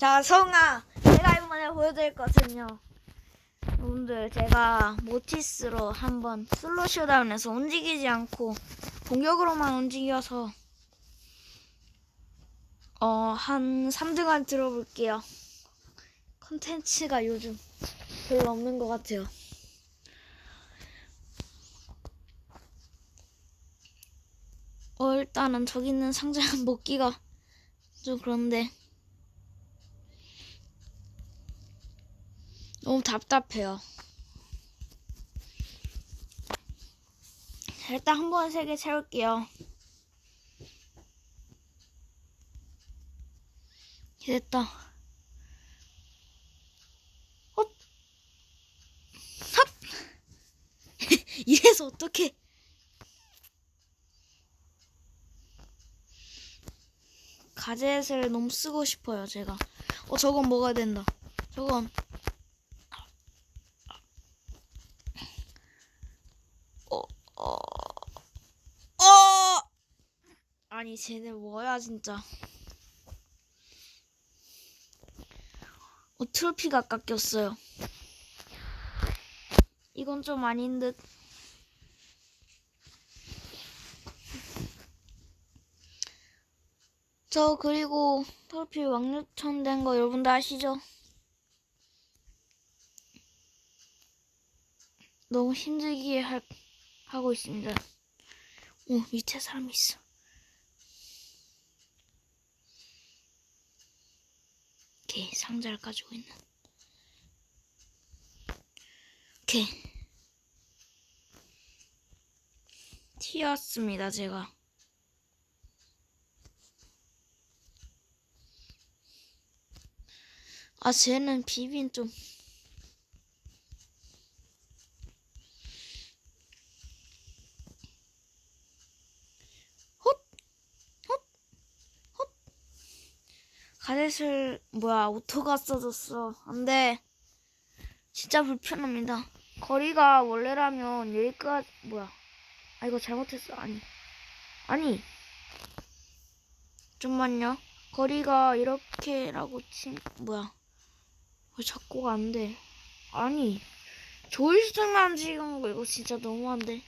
자, 성아, 제가 이번에 보여드릴 것은요. 여러분들, 제가 모티스로 한번 슬로 쇼다운에서 움직이지 않고 공격으로만 움직여서 어, 한 3등간 들어볼게요. 컨텐츠가 요즘 별로 없는 것 같아요. 어, 일단은 저기 있는 상자 먹기가 좀 그런데 너무 답답해요. 자, 일단 한 번 세 개 채울게요. 됐다. 헛! 헛! 이래서 어떻게 가젯을 너무 쓰고 싶어요, 제가. 어, 저건 먹어야 된다. 저건. 어! 아니, 쟤네 뭐야, 진짜. 어, 트로피가 깎였어요. 이건 좀 아닌 듯. 저 그리고 트로피 왕류천 된 거 여러분들 아시죠? 너무 힘들게 할, 하고 있습니다. 오, 밑에 사람이 있어. 오케이, 상자를 가지고 있는. 오케이. 튀었습니다, 제가. 아, 쟤는 비빈 좀. 가젯을, 뭐야, 오토가 써졌어. 안 돼. 진짜 불편합니다. 거리가 원래라면 여기까지, 뭐야. 아, 이거 잘못했어. 아니. 아니. 좀만요. 거리가 이렇게라고 친, 뭐야. 왜 자꾸 안 돼? 아니, 조이스만 찍은 거 이거 진짜 너무한데.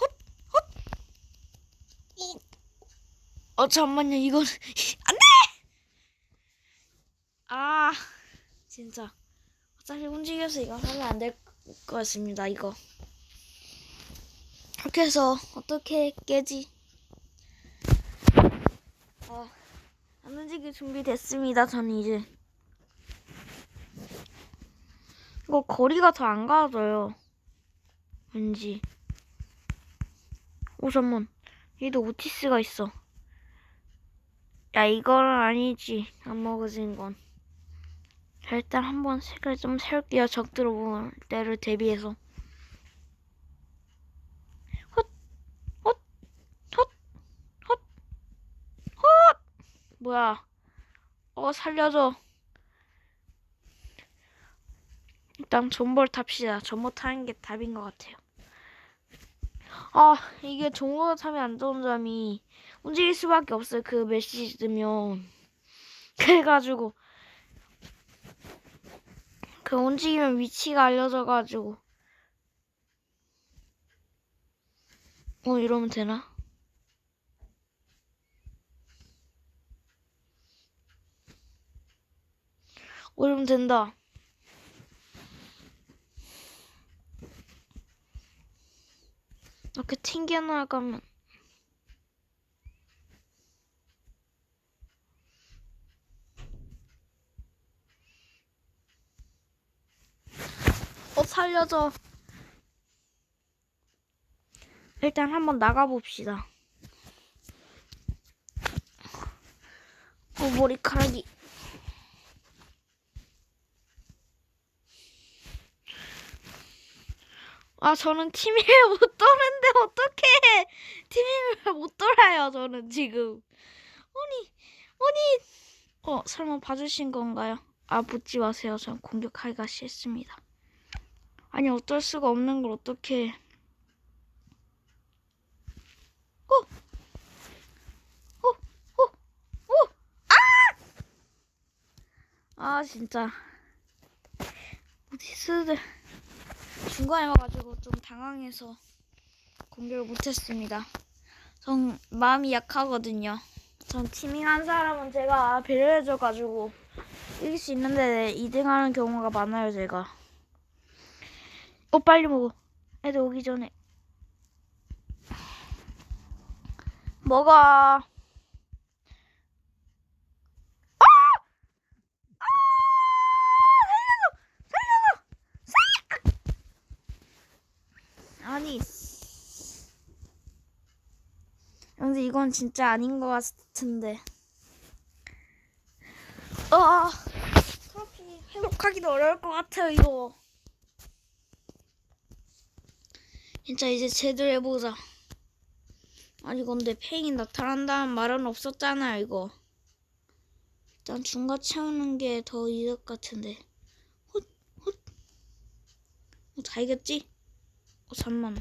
헛, 헛. 이, 어 잠만요, 이건 안 돼. 아, 진짜. 어차피 움직여서 이거 하면 안 될 것 같습니다. 이거. 이렇게 해서 어떻게 깨지? 아. 안 움직일 준비 됐습니다. 저는 이제 이거 거리가 더 안 가져요. 왠지. 오 잠만. 얘도 오티스가 있어. 야 이거는 아니지. 안 먹어진 건. 자, 일단 한번 색을 좀 세울게요. 적 들 어올 때를 대비해서. 헛, 헛, 헛, 헛, 헛. 뭐야? 어 살려줘. 일단 존버를 탑시다. 존버 타는 게 답인 것 같아요. 아 이게 존버 타면 안 좋은 점이 움직일 수밖에 없어요. 그 메시지 뜨면 그래가지고 그 움직이면 위치가 알려져가지고 어 이러면 되나? 오르면 된다. 이렇게 튕겨나가면 어 살려줘. 일단 한번 나가봅시다. 어 머리카락이 아, 저는 팀을 못 도는데 어떡해. 팀을 못 돌아요, 저는 지금. 아니, 아니. 어, 설마 봐주신 건가요? 아, 묻지 마세요. 전 공격하기가 싫습니다. 아니, 어쩔 수가 없는 걸 어떻게. 어! 어! 어! 어! 아 진짜 오티스들 중간에 와가지고 좀 당황해서 공격을 못했습니다. 전 마음이 약하거든요. 전 티밍한 사람은 제가 배려 해줘가지고 이길 수 있는데 2등하는 경우가 많아요 제가. 어 빨리 먹어. 애들 오기 전에. 먹어. 아! 아! 아니. 근데 이건 진짜 아닌 것 같은데. 아, 트로피 회복하기도 어려울 것 같아요, 이거. 진짜 이제 제대로 해보자. 아니, 근데 페인이 나타난다는 말은 없었잖아요, 이거. 일단 중과 채우는 게 더 이득 같은데. 헛, 헛. 어, 다 이겼지? 어, 잠만.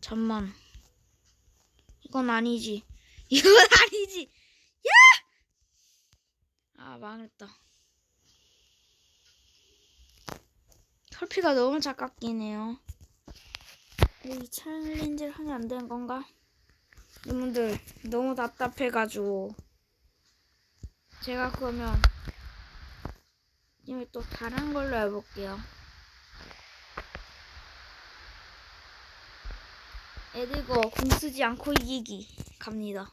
잠만. 이건 아니지. 이건 아니지. 야! 아, 망했다. 털피가 너무 작깎이네요. 이 챌린지를 하면 안 되는 건가? 여러분들 너무 답답해가지고 제가 그러면 이제 또 다른 걸로 해볼게요. 애들고 궁 쓰지 않고 이기기 갑니다.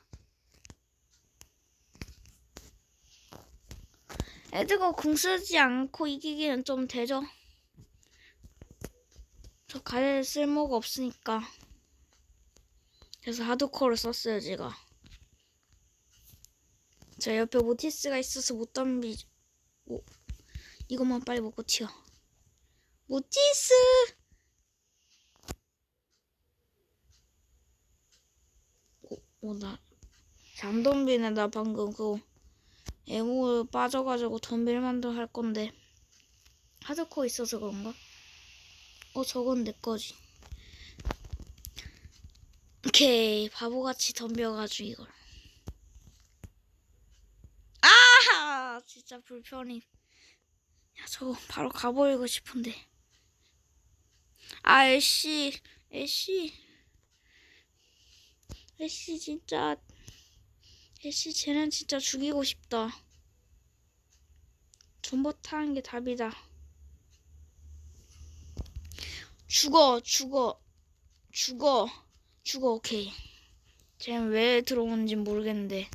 애들고 궁 쓰지 않고 이기기는 좀 되죠. 저 가래 쓸모가 없으니까. 그래서 하드코어를 썼어요, 제가. 저 옆에 모티스가 있어서 못 덤비. 오, 이것만 빨리 먹고 튀어. 모티스! 오, 오, 나. 방금 그 에모 빠져가지고 덤빌 만도 할 건데. 하드코어 있어서 그런가? 어, 저건 내 거지. 오케이, 바보같이 덤벼가지고 이걸. 아, 진짜 불편해. 야, 저거 바로 가버리고 싶은데. 아, 애쉬, 애쉬, 애쉬 진짜, 애쉬 쟤는 진짜 죽이고 싶다. 존버 타는 게 답이다. 죽어, 죽어, 죽어, 죽어, 오케이. 쟤는 왜 들어오는지 모르겠는데.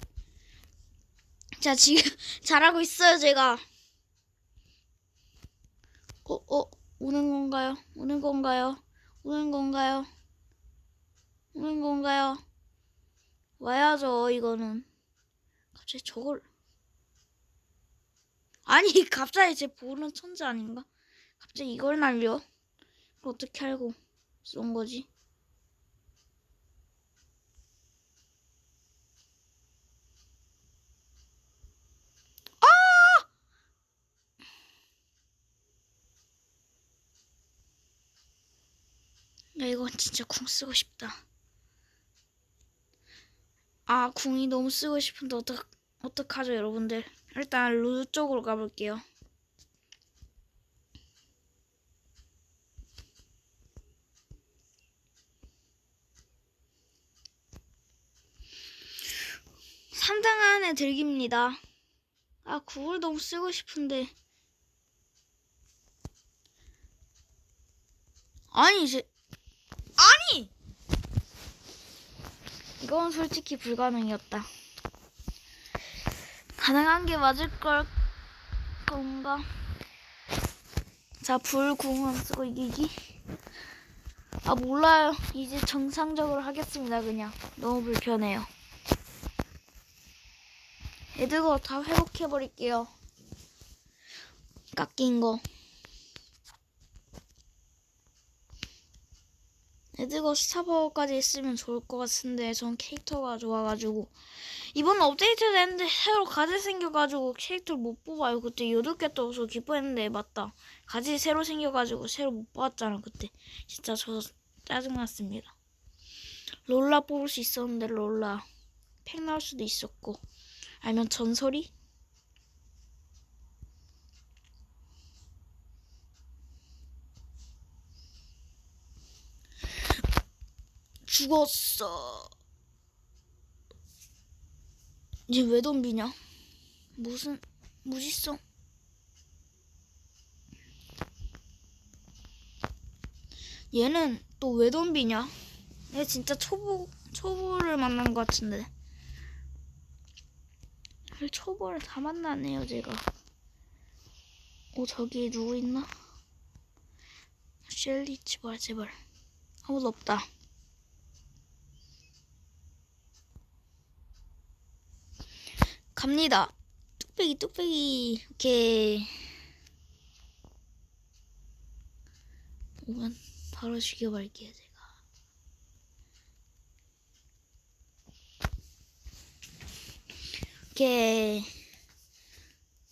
자, 지금 잘하고 있어요, 제가. 어, 어, 오는 건가요? 오는 건가요? 오는 건가요? 오는 건가요? 와야죠, 이거는. 갑자기 저걸. 아니, 갑자기 제 보는 천재 아닌가? 갑자기 이걸 날려? 어떻게 알고 쏜 거지? 야, 이건 진짜 궁 쓰고 싶다. 아, 궁이 너무 쓰고 싶은데 어떡, 어떡하죠, 여러분들? 일단 루즈 쪽으로 가볼게요. 삼등 안에 들기입니다. 아, 궁을 너무 쓰고 싶은데. 아니, 이제, 아니! 이건 솔직히 불가능이었다. 가능한 게 맞을 걸 건가? 자, 불궁은 쓰고 이기기. 아, 몰라요. 이제 정상적으로 하겠습니다, 그냥. 너무 불편해요. 애들거 다 회복해버릴게요. 깎인 거. 애들거 스타파워까지 있으면 좋을 것 같은데 전 캐릭터가 좋아가지고. 이번 업데이트 됐는데 새로 가지 생겨가지고 캐릭터를 못 뽑아요. 그때 8개 떠서 기뻐했는데 맞다. 가지 새로 생겨가지고 새로 못 뽑았잖아 그때. 진짜 저 짜증났습니다. 롤라 뽑을 수 있었는데 롤라. 팩 나올 수도 있었고. 아니면 전설이 죽었어. 이제 왜 덤비냐? 무슨 무지성? 얘는 또 왜 덤비냐? 얘 진짜 초보 초보를 만난 것 같은데. 초보를 다 만나네요 제가. 어 저기 누구 있나? 셸리 제발 제발 아무도 없다. 갑니다. 뚝배기 뚝배기 오케이. 오면 바로 죽여버릴게요 제가. 오케이.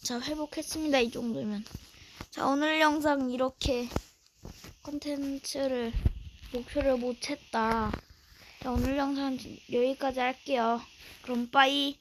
자 회복했습니다 이 정도면. 자 오늘 영상 이렇게 컨텐츠를 목표를 못 했다. 자 오늘 영상 여기까지 할게요. 그럼 빠이.